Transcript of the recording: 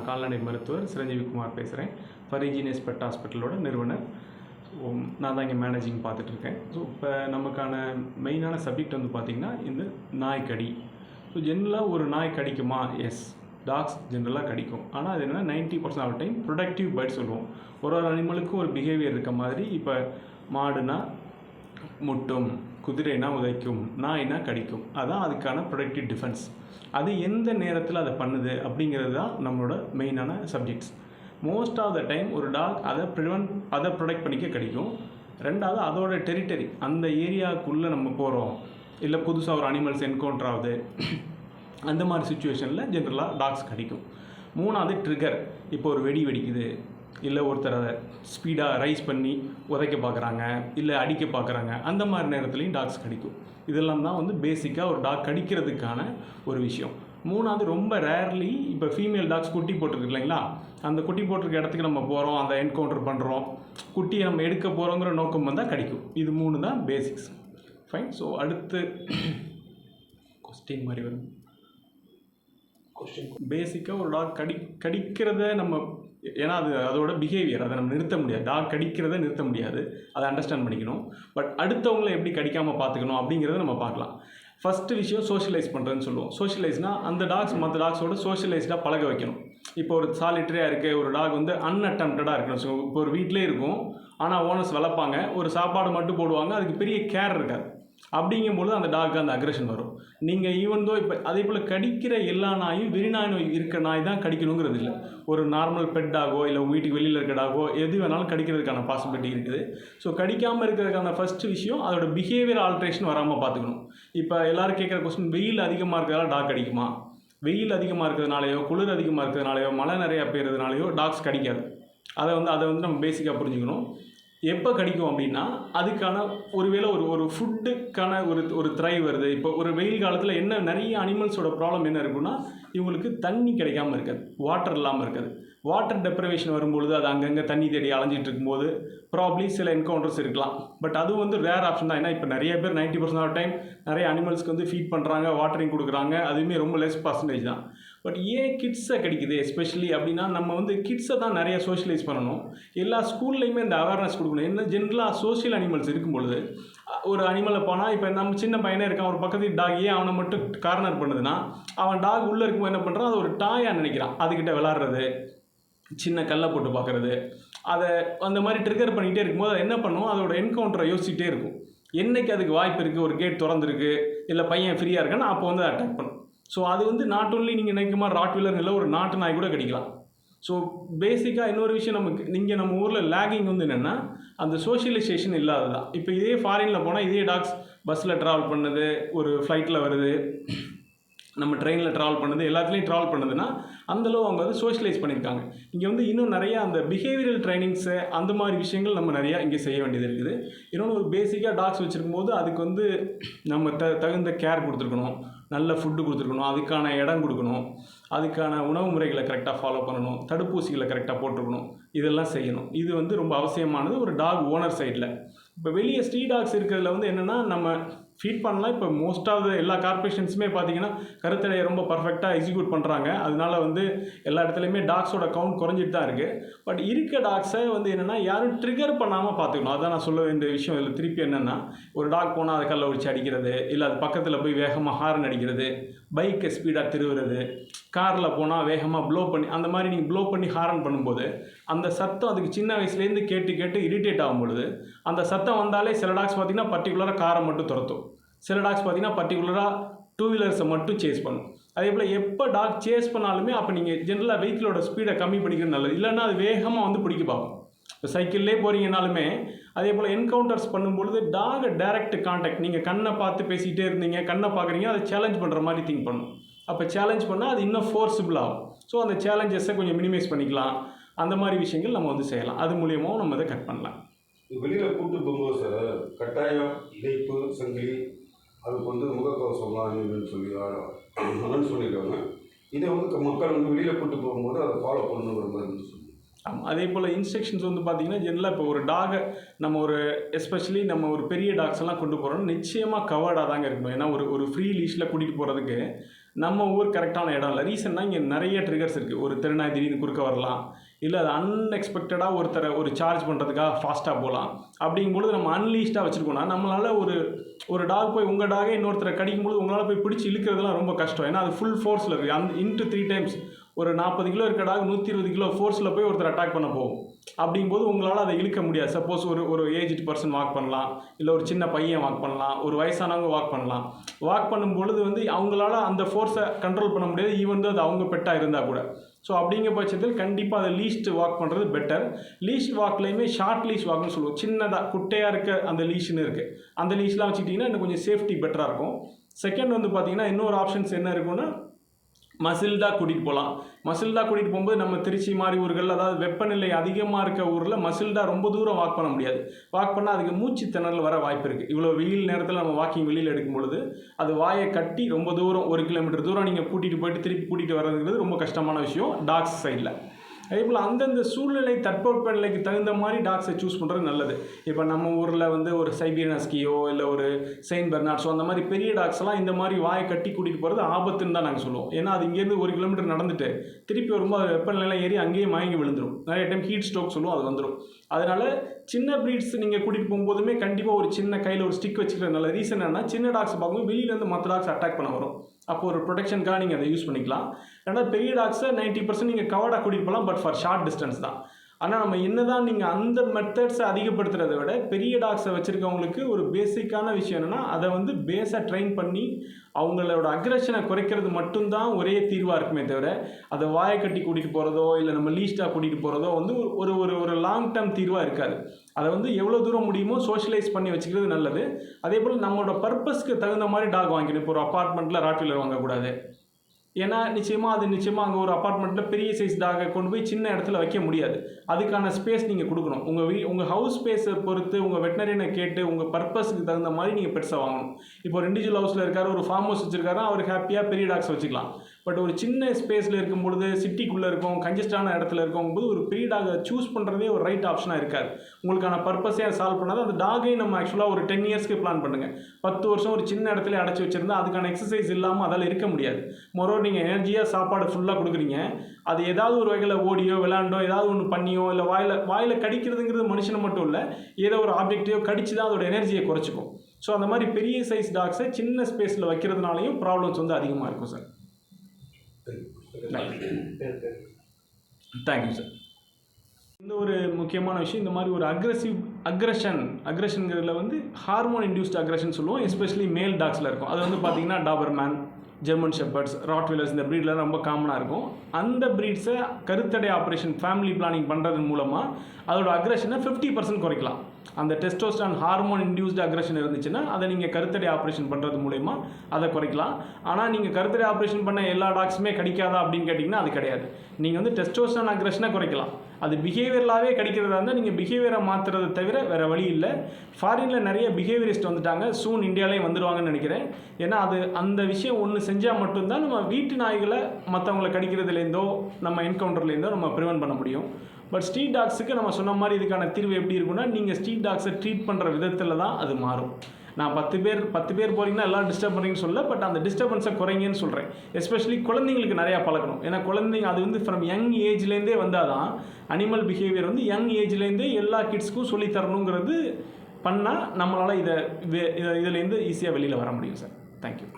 நான் கால்நடை மருத்துவர் சிரஞ்சீவி குமார் பேசுகிறேன் ஃபரிஜினியஸ் பெட் ஹாஸ்பிட்டலோட நிறுவனர். ஸோ நான் தான் இங்கே மேனேஜிங் பார்த்துட்ருக்கேன் ஸோ இப்போ நமக்கான மெயினான சப்ஜெக்ட் வந்து பார்த்திங்கன்னா இந்த நாய்க்கடி. ஸோ ஜென்ரலாக ஒரு நாய் கடிக்குமா? எஸ் டாக்ஸ் ஜென்ரலாக கடிக்கும். ஆனால் அது என்னென்னா ninety percent of time productive bird சொல்லுவோம். ஒரு ஒரு அனிமலுக்கும் ஒரு பிஹேவியர் இருக்க மாதிரி இப்போ மாடுனா முட்டும் குதிரைனா உதைக்கும் நாய்னா கடிக்கும் அதான் அதுக்கான ப்ரொடக்டிவ் டிஃபென்ஸ் அது எந்த நேரத்தில் அதை பண்ணுது அப்படிங்கிறது தான் நம்மளோட மெயினான subjects most of the time ஒரு டாக் அதை ப்ரிவென்ட் அதை ப்ரொடெக்ட் பண்ணிக்க கிடைக்கும். ரெண்டாவது அதோட டெரிட்டரி அந்த ஏரியாவுக்குள்ளே நம்ம போகிறோம் இல்லை புதுசாக ஒரு அனிமல்ஸ் என்கவுண்டர் ஆகுது. அந்த மாதிரி சுச்சுவேஷனில் ஜென்ரலாக டாக்ஸ் கிடைக்கும். மூணாவது ட்ரிகர் இப்போ ஒரு வெடி வெடிக்குது. இல்லை ஒருத்தரை அதை ஸ்பீடாக ரைஸ் பண்ணி உதைக்க பார்க்குறாங்க இல்லை அடிக்க பார்க்குறாங்க அந்த மாதிரி நேரத்துலையும் டாக்ஸ் கடிக்கும். இதெல்லாம் தான் வந்து பேசிக்காக ஒரு டாக் கடிக்கிறதுக்கான ஒரு விஷயம். மூணாவது ரொம்ப ரேர்லி இப்போ ஃபீமேல் டாக்ஸ் குட்டி போட்டிருக்கு இல்லைங்களா? அந்த குட்டி போட்டிருக்க இடத்துக்கு நம்ம போகிறோம் அந்த என்கவுண்டர் பண்ணுறோம் குட்டியை நம்ம எடுக்க போகிறோங்கிற நோக்கம் வந்தால் கடிக்கும். இது மூணு தான் பேசிக்ஸ் ஃபைன் ஸோ அடுத்து கொஸ்டின் மாதிரி வரும். கொஸ்டின் பேசிக்காக ஒரு டாக் கடி கடிக்கிறத நம்ம ஏன்னா அது அதோட பிஹேவியர் அதை நம்ம நிறுத்த முடியாது. டாக் கடிக்கிறத நிறுத்த முடியாது. அதை அண்டர்ஸ்டாண்ட் பண்ணிக்கணும். பட் அடுத்தவங்களை எப்படி கடிக்காமல் பார்த்துக்கணும் அப்படிங்கிறத நம்ம பார்க்கலாம். ஃபஸ்ட்டு விஷயம் சோஷியலைஸ் பண்ணுறதுன்னு சொல்லுவோம். சோஷியலைஸ்னால் அந்த டாக்ஸ் மற்ற டாக்ஸோட சோஷியலைஸ்டாக பழக வைக்கணும். இப்போ ஒரு சாலிட்டரியாக இருக்குது ஒரு டாக் வந்து அன்அட்டம்ப்டடாக இருக்கணும். ஸோ இப்போ ஒரு வீட்டிலே இருக்கும். ஆனால் ஓனர்ஸ் வளர்ப்பாங்க. ஒரு சாப்பாடு மட்டும் போடுவாங்க. அதுக்கு பெரிய கேர் இருக்காது. அப்படிங்கும்பொழுது அந்த டாக்கு அந்த அக்ரெஷன் வரும். நீங்கள் ஈவன் தோ இப்போ அதே போல் கடிக்கிற எல்லா நாயும் வெறிநாய் நோய் இருக்க நாய் தான் கடிக்கணுங்கிறது இல்லை. ஒரு நார்மல் பெட் டாகோ இல்லை வீட்டுக்கு வெளியில் இருக்க டாகோ எது வேணாலும் கடிக்கிறதுக்கான பாசிபிலிட்டி இருக்குது. ஸோ கடிக்காமல் இருக்கிறதுக்கான ஃபஸ்ட்டு விஷயம் அதோட பிஹேவியர் ஆல்ட்ரேஷன் வராமல் பார்த்துக்கணும். இப்போ எல்லோரும் கேட்குற கொஸ்டின் வெயில் அதிகமாக இருக்கிறதால டாக் கடிக்குமா? வெயில் அதிகமாக இருக்கிறதுனாலையோ குளிர் அதிகமாக இருக்கிறதுனாலையோ மழை நிறையா பெய்கிறதுனாலையோ டாக்ஸ் கடிக்காது. அதை வந்து அதை வந்து நம்ம பேசிக்காக புரிஞ்சுக்கணும். எப்போ கடிக்கும் அப்படின்னா அதுக்கான ஒருவேளை ஒரு ஒரு ஃபுட்டுக்கான ஒரு ஒரு திரை வருது. இப்போ ஒரு வெயில் காலத்தில் என்ன நிறைய அனிமல்ஸோட ப்ராப்ளம் என்ன இருக்குன்னா இவங்களுக்கு தண்ணி கிடைக்காம இருக்காது. வாட்டர் இல்லாமல் இருக்காது. வாட்டர் டெப்ரவேஷன் வரும்பொழுது அது அங்கங்கே தண்ணி தேடி அலைஞ்சிட்டு இருக்கும்போது ப்ராப்ளி சில என்கவுண்டர்ஸ் இருக்கலாம். பட் அது வந்து ரேர் ஆப்ஷன் தான். ஏன்னா இப்போ நிறைய பேர் நைன்ட்டி பர்சன்ட் ஆஃப் டைம் நிறைய அனிமல்ஸ்க்கு வந்து ஃபீட் பண்ணுறாங்க வாட்டரிங் கொடுக்குறாங்க. அதுவுமே ரொம்ப லெஸ் பர்சன்டேஜ் தான். பட் ஏன் கிட்ஸை கிடைக்குது எஸ்பெஷலி அப்படின்னா நம்ம வந்து கிட்ஸை தான் நிறைய சோஷியலைஸ் பண்ணணும். எல்லா ஸ்கூல்லையுமே இந்த அவேர்னஸ் கொடுக்கணும். என்ன ஜென்ரலாக சோஷியல் அனிமல்ஸ் இருக்கும் பொழுது ஒரு அனிமலை போனால் இப்போ நம்ம சின்ன பையனே இருக்கான் ஒரு பக்கத்து டாக் ஏன் அவனை மட்டும் கார்னர் பண்ணுதுன்னா அவன் டாக் உள்ளே இருக்கும்போது என்ன பண்ணுறான் அது ஒரு டாயாக நினைக்கிறான். அதுக்கிட்ட விளாட்றது சின்ன கல்லை போட்டு பார்க்குறது அதை அந்த மாதிரி ட்ரிகர் பண்ணிகிட்டே இருக்கும்போது அதை என்ன பண்ணும்? அதோட என்கவுண்டரை யோசிச்சுட்டே இருக்கும். என்னைக்கு அதுக்கு வாய்ப்பு இருக்குது ஒரு கேட் திறந்துருக்கு இல்லை பையன் ஃப்ரீயாக இருக்கான்னு அப்போ வந்து அட்டாக் பண்ணும். ஸோ அது வந்து நாட் ஒன்லி நீங்கள் நினைக்கிற மாதிரி ராட்வீலர் இல்லை ஒரு நாட்டு நாய் கூட கிடைக்கலாம். ஸோ பேசிக்காக இன்னொரு விஷயம் நமக்கு இங்கே நம்ம ஊரில் லேகிங் வந்து என்னென்னா அந்த சோஷியலைசேஷன் இல்லாததான் இப்போ இதே ஃபாரினில் போனால் இதே டாக்ஸ் பஸ்ஸில் ட்ராவல் பண்ணுது ஒரு ஃப்ளைட்டில் வருது. நம்ம ட்ரெயினில் ட்ராவல் பண்ணுது எல்லாத்துலேயும் ட்ராவல் பண்ணுதுன்னா அந்தளவு அவங்க வந்து சோஷியலைஸ் பண்ணியிருக்காங்க. இங்கே வந்து இன்னும் நிறையா அந்த பிஹேவியரல் ட்ரைனிங்ஸு அந்த மாதிரி விஷயங்கள் நம்ம நிறையா இங்கே செய்ய வேண்டியது இருக்குது. இன்னொன்று ஒரு பேசிக்காக டாக்ஸ் வச்சுருக்கும் போது அதுக்கு வந்து நம்ம த தகுந்த கேர் கொடுத்துருக்கணும். நல்ல ஃபுட்டு கொடுத்துருக்கணும். அதுக்கான இடம் கொடுக்கணும். அதுக்கான உணவு முறைகளை கரெக்டாக ஃபாலோ பண்ணணும். தடுப்பூசிகளை கரெக்டாக போட்டிருக்கணும். இதெல்லாம் செய்யணும். இது வந்து ரொம்ப அவசியமானது ஒரு டாக் ஓனர் சைடில் இப்போ வெளியே ஸ்ட்ரீ டாக்ஸ் இருக்கிறதுல வந்து என்னென்னா நம்ம ஃபீட் பண்ணலாம். இப்போ மோஸ்ட் ஆஃப் த எல்லா கார்பரேஷன்ஸுமே பார்த்தீங்கன்னா கருத்தடையை ரொம்ப பர்ஃபெக்டாக எக்ஸிக்யூட் பண்ணுறாங்க அதனால வந்து எல்லா இடத்துலையுமே டாக்ஸோட கவுண்ட் குறைஞ்சிட்டு தான் இருக்குது பட் இருக்க டாக்ஸை வந்து என்னென்னா யாரும் ட்ரிகர் பண்ணாமல் பார்த்துக்கணும். அதான் நான் சொல்ல வேண்டிய விஷயம். இதில் திருப்பி என்னென்னா ஒரு டாக் போனால் அதை கல்லை ஒழிச்சு அடிக்கிறது இல்லை அது பக்கத்தில் போய் வேகமாக ஹாரன் அடிக்கிறது பைக்கை ஸ்பீடாக திருவுறது காரில் போனால் வேகமாக ப்ளோ பண்ணி அந்த மாதிரி நீங்கள் ப்ளோ பண்ணி ஹாரன் பண்ணும்போது அந்த சத்தம் அதுக்கு சின்ன வயசுலேருந்து கேட்டு கேட்டு இரிட்டேட் ஆகும் பொழுது அந்த சத்தம் வந்தாலே சில டாக்ஸ் பார்த்தீங்கன்னா பர்டிகுலராக காரை மட்டும் துரத்தும். சில டாக்ஸ் பார்த்தீங்கன்னா பர்டிகுலராக டூ வீலர்ஸை மட்டும் சேஸ் பண்ணும். அதே போல் எப்போ டாக் சேஸ் பண்ணாலுமே அப்போ நீங்கள் ஜென்ரலாக வெஹிக்கிளோட ஸ்பீடை கம்மி பண்ணிக்கிறது நல்லது. இல்லைன்னா அது வேகமாக வந்து பிடிக்க பார்க்கும். இப்போ சைக்கிள்லே போகிறீங்கனாலுமே அதே போல் என்கவுண்டர்ஸ் பண்ணும்பொழுது டாகை டைரக்ட் கான்டாக்ட் நீங்கள் கண்ணை பார்த்து பேசிக்கிட்டே இருந்தீங்க கண்ணை பார்க்குறீங்க அதை சேலஞ்ச் பண்ணுற மாதிரி திங்க் பண்ணும். அப்போ சேலஞ்ச் பண்ணால் அது இன்னும் ஃபோர்ஸிபிள் ஆகும். ஸோ அந்த சேலஞ்சஸை கொஞ்சம் மினிமைஸ் பண்ணிக்கலாம். அந்த மாதிரி விஷயங்கள் நம்ம வந்து செய்யலாம். அது மூலியமாகவும் நம்ம இதை கட் பண்ணலாம். வெளியில் கூட்டு போகும்போது சார் கட்டாயம் இணைப்பு சங்கிலி அதுக்கு வந்து முகக்கவசம்லாம் அணியணும்னு சொல்லி அனௌன்ஸ் பண்ணியிருக்காங்க இதை வந்து மக்கள் வந்து வெளியில் கூட்டு போகும்போது அதை ஃபாலோ பண்ணணுங்கிற மாதிரி ஆமாம் அதே போல் இன்ஸ்ட்ரக்ஷன்ஸ் வந்து பார்த்தீங்கன்னா ஜென்ரலாக இப்போ ஒரு டாகை நம்ம ஒரு எஸ்பெஷலி நம்ம ஒரு பெரிய டாக்ஸ் எல்லாம் கொண்டு போகிறோம் நிச்சயமாக கவர்டாக தாங்க இருக்கணும். ஏன்னா ஒரு ஒரு ஃப்ரீ லீஷில் கூட்டிகிட்டு போகிறதுக்கு நம்ம ஊர் கரெக்டான இடம் இல்லை. ரீசன்னா இங்கே நிறைய ட்ரிகர்ஸ் இருக்குது ஒரு திருநாய் திடீர்னு குறுக்க வரலாம். இல்லை அது அன்எக்ஸ்பெக்டடாக ஒருத்தரை ஒரு சார்ஜ் பண்ணுறதுக்காக ஃபாஸ்ட்டாக போகலாம் அப்படிங்கும்பொழுது நம்ம அன்லீஸ்டாக வச்சுருக்கோம்னா நம்மளால் ஒரு ஒரு டாக் போய் உங்கள் டாகே இன்னொருத்தரை கடிக்கும்போது உங்களால் போய் பிடிச்சி இழுக்கிறதுலாம் ரொம்ப கஷ்டம். ஏன்னா அது ஃபுல் ஃபோர்ஸில் இருக்குது அந்த இன்ட்டு த்ரீ டைம்ஸ் ஒரு நாற்பது கிலோ இருக்க டாக் நூற்றி இருபது கிலோ ஃபோர்ஸில் போய் ஒருத்தர் அட்டாக் பண்ண போகும். அப்படிங்கும்போது உங்களால் அதை இழுக்க முடியாது. சப்போஸ் ஒரு ஒரு ஏஜ்டு பர்சன் வாக் பண்ணலாம். இல்லை ஒரு சின்ன பையன் வாக் பண்ணலாம். ஒரு வயசானவங்க வாக் பண்ணலாம். வாக் பண்ணும் பொழுது வந்து அவங்களால அந்த ஃபோர்ஸை கண்ட்ரோல் பண்ண முடியாது. ஈவன் அது அவங்க பெட்டாக இருந்தால் கூட. ஸோ அப்படிங்கிற பட்சத்தில் கண்டிப்பாக அதை லீஸ்ட் வாக் பண்ணுறது பெட்டர் லீஸ்ட் வாக்லேயுமே ஷார்ட் லீஸ்ட் வாக்னு சொல்லுவோம். சின்னதாக குட்டையாக இருக்க அந்த லீஸ்னு இருக்குது அந்த லீஸ்லாம் வச்சுக்கிட்டிங்கன்னா இன்னும் கொஞ்சம் சேஃப்டி பெட்டராக இருக்கும். செகண்ட் வந்து பார்த்தீங்கன்னா இன்னொரு ஆப்ஷன்ஸ் என்ன இருக்குன்னா மசில்தா கூட்டிகிட்டு போகலாம் மசில்தா கூட்டிகிட்டு போகும்போது நம்ம திருச்சி மாதிரி ஊர்கள் அதாவது வெப்பநிலை அதிகமாக இருக்க ஊரில் மசில்டா ரொம்ப தூரம் வாக் பண்ண முடியாது. வாக் பண்ணால் அதுக்கு மூச்சு திணறல் வர வாய்ப்பு இருக்குது இவ்வளோ வெயில் நேரத்தில் நம்ம வாக்கிங் வெளியில் எடுக்கும் பொழுது அது வாயை கட்டி ரொம்ப தூரம் ஒரு கிலோமீட்டர் தூரம் நீங்கள் கூட்டிகிட்டு போயிட்டு திருப்பி கூட்டிகிட்டு வர்றதுங்கிறது ரொம்ப கஷ்டமான விஷயம் டாக்ஸ் சைடில் அதே போல் அந்தந்த சூழ்நிலை தட்பவெப்பநிலைக்கு தகுந்த மாதிரி டாக்ஸை சூஸ் பண்ணுறது நல்லது. இப்போ நம்ம ஊரில் வந்து ஒரு சைபீரியன் ஹஸ்கியோ இல்லை ஒரு செயின்ட் பெர்னாட்ஸோ அந்த மாதிரி பெரிய டாக்ஸ்லாம் இந்த மாதிரி வாயை கட்டி கூட்டிகிட்டு போகிறது ஆபத்துன்னு தான் நாங்கள் சொல்லுவோம். ஏன்னா அது இங்கேருந்து ஒரு கிலோமீட்டர் நடந்துட்டு திருப்பி வரும்போது அது வெப்பநிலையெல்லாம் ஏறி அங்கேயே மயங்கி விழுந்துடும் நிறைய டைம் ஹீட் ஸ்ட்ரோக் சொல்லுவோம் அது வந்துடும் அதனால் சின்ன ப்ரீட்ஸ் நீங்கள் கூட்டிகிட்டு போகும்போதுமே கண்டிப்பாக ஒரு சின்ன கையில் ஒரு ஸ்டிக் வச்சுக்கிற நல்ல ரீசன் என்னன்னா சின்ன டாக்ஸ் பார்க்கும்போது வெளியிலேருந்து மற்ற டாக்ஸ் அட்டாக் பண்ண வரும். அப்போ ஒரு ப்ரொடெக்ஷனுக்காக நீங்கள் அதை யூஸ் பண்ணிக்கலாம். ரெண்டாவது பெரிய டாக்ஸை நைன்ட்டி பர்சன்ட் நீங்கள் கவர்டாக கூட்டிகிட்டு போகலாம் பட் ஃபார் ஷார்ட் டிஸ்டன்ஸ் தான். ஆனால் நம்ம என்னதான் நீங்கள் அந்த மெத்தட்ஸை அதிகப்படுத்துறதை விட பெரிய டாக்ஸை வச்சுருக்கவங்களுக்கு ஒரு பேசிக்கான விஷயம் என்னென்னா அதை வந்து பேஸை ட்ரெயின் பண்ணி அவங்களோட அக்ரஷனை குறைக்கிறது மட்டும்தான் ஒரே தீர்வாக இருக்குமே தவிர அதை வாயை கட்டி கூட்டிகிட்டு போகிறதோ இல்லை நம்ம லீஸ்டாக கூட்டிகிட்டு போகிறதோ வந்து ஒரு ஒரு ஒரு லாங் டேர்ம் தீர்வாக இருக்காது. அதை வந்து எவ்வளோ தூரம் முடியுமோ சோஷியலைஸ் பண்ணி வச்சுக்கிறது நல்லது. அதே போல் நம்மளோட பர்பஸ்க்கு தகுந்த மாதிரி டாக் வாங்கிக்கணும் இப்போ ஒரு அப்பார்ட்மெண்ட்டில் ராட்வீலர் வாங்கக்கூடாது. ஏன்னா நிச்சயமாக அது நிச்சயமாக அங்கே ஒரு அப்பார்ட்மெண்ட்டில் பெரிய சைஸ் டாகை கொண்டு போய் சின்ன இடத்துல வைக்க முடியாது. அதுக்கான ஸ்பேஸ் நீங்கள் கொடுக்கணும். உங்கள் வீ உங்கள் ஹவுஸ் ஸ்பேஸை பொறுத்து உங்கள் வெட்டினரியனை கேட்டு உங்கள் பர்பஸ்க்கு தகுந்த மாதிரி நீங்கள் பெருசாக வாங்கணும். இப்போ ஒரு இண்டிவிஜுவல் ஹவுஸில் இருக்கார் ஒரு ஃபார்ம் ஹவுஸ் வச்சுருக்காரு அவர் ஹாப்பியாக பெரிய டாக்ஸ் வச்சுக்கலாம். பட் ஒரு சின்ன ஸ்பேஸில் இருக்கும் பொழுது சிட்டிக்குள்ளே இருக்கும் கஞ்சஸ்டான இடத்துல இருக்கும் போது ஒரு பெரிய டாகை சூஸ் பண்ணுறதே ஒரு ரைட் ஆப்ஷனாக இருக்காது. உங்களுக்கான பர்பஸே சால்வ் பண்ணாது அந்த டாகை நம்ம ஆக்சுவலாக ஒரு டென் இயர்ஸ்க்கு பிளான் பண்ணுங்கள் பத்து வருஷம் ஒரு சின்ன இடத்துல அடைச்சி வச்சிருந்தா அதுக்கான எக்ஸசைஸ் இல்லாமல் அதால் இருக்க முடியாது. மொரோ நீங்கள் எனர்ஜியாக சாப்பாடு ஃபுல்லாக கொடுக்குறீங்க. அது ஏதாவது ஒரு வகையில் ஓடியோ விளாண்டோ ஏதாவது ஒன்று பண்ணியோ இல்லை வாயில் வாயில் கடிக்கிறதுங்கிறது மனுஷனை மட்டும் இல்லை ஏதோ ஒரு ஆப்ஜெக்டையோ கடிச்சு தான் அதோட எனர்ஜியை குறைச்சிக்கும். ஸோ அந்த மாதிரி பெரிய சைஸ் டாக்ஸை சின்ன ஸ்பேஸில் வைக்கிறதுனாலையும் ப்ராப்ளம்ஸ் வந்து அதிகமாக இருக்கும் சார் தேங்க்யூ சார் இந்த ஒரு முக்கியமான விஷயம் இந்த மாதிரி ஒரு அக்ரஸிவ் அக்ரஷன் அக்ரஷனுங்கிறதுல வந்து ஹார்மோன் இன்டியூஸ்ட் அக்ரஷன் சொல்லுவோம் எஸ்பெஷலி மேல் டாக்ஸில் இருக்கும். அது வந்து பார்த்தீங்கன்னா டாபர்மேன் ஜெர்மன் ஷெப்பர்ட்ஸ் ராட்வீலர்ஸ் இந்த ப்ரீட்லாம் ரொம்ப காமனாக இருக்கும். அந்த ப்ரீட்ஸை கருத்தடை ஆப்ரேஷன் ஃபேமிலி பிளானிங் பண்ணுறது மூலமாக அதோட அக்ரஷனை ஃபிஃப்டி பர்சன்ட் குறைக்கலாம். அந்த டெஸ்டோஸ்டான் ஹார்மோன் இன்டியூஸ்டு அக்ரஷன் இருந்துச்சுன்னா அதை நீங்கள் கருத்தடை ஆப்ரேஷன் பண்ணுறது மூலயமா அதை குறைக்கலாம். ஆனால் நீங்கள் கருத்தடை ஆப்ரேஷன் பண்ண எல்லா டாக்ஸுமே கடிக்காதா அப்படின்னு கேட்டிங்கன்னா அது கிடையாது. நீங்கள் வந்து டெஸ்டோஸ்டான் அக்ரஷனை குறைக்கலாம். அது பிஹேவியரலாகவே கிடைக்கிறதா இருந்தால் நீங்கள் பிஹேவியரை மாற்றுறதை தவிர வேறு வழி இல்லை. ஃபாரினில் நிறைய பிஹேவியரிஸ்ட் வந்துட்டாங்க. சூன் இந்தியாலேயும் வந்துடுவாங்கன்னு நினைக்கிறேன். ஏன்னா அது அந்த விஷயம் ஒன்று செஞ்சால் மட்டும்தான் நம்ம வீட்டு நாய்களை மற்றவங்களை கடிக்கிறதுலேருந்தோ நம்ம என்கவுண்டர்லேருந்தோ நம்ம ப்ரிவென்ட் பண்ண முடியும். பட் ஸ்ட்ரீட் டாக்ஸுக்கு நம்ம சொன்ன மாதிரி இதுக்கான தீர்வு எப்படி இருக்குன்னா நீங்கள் ஸ்ட்ரீட் டாக்ஸை ட்ரீட் பண்ணுற விதத்தில் தான் அது மாறும். நான் பத்து பேர் பத்து பேர் போகிறீங்கன்னா எல்லாம் டிஸ்டர்ப் பண்ணுறீங்கன்னு சொல்ல பட் அந்த டிஸ்டர்பன்ஸை குறைங்கன்னு சொல்கிறேன் எஸ்பெஷலி குழந்தைங்களுக்கு நிறையா பழக்கணும் ஏன்னா குழந்தைங்க அது வந்து ஃப்ரம் யங் ஏஜ்லேருந்தே வந்தால் தான் அனிமல் பிஹேவியர் வந்து யங் ஏஜ்லேருந்தே எல்லா கிட்ஸ்க்கும் சொல்லித் தரணுங்கிறது பண்ணால் நம்மளால் இதை இதை இதுலேருந்து ஈஸியாக வெளியில் வர முடியும் சார் தேங்க்யூ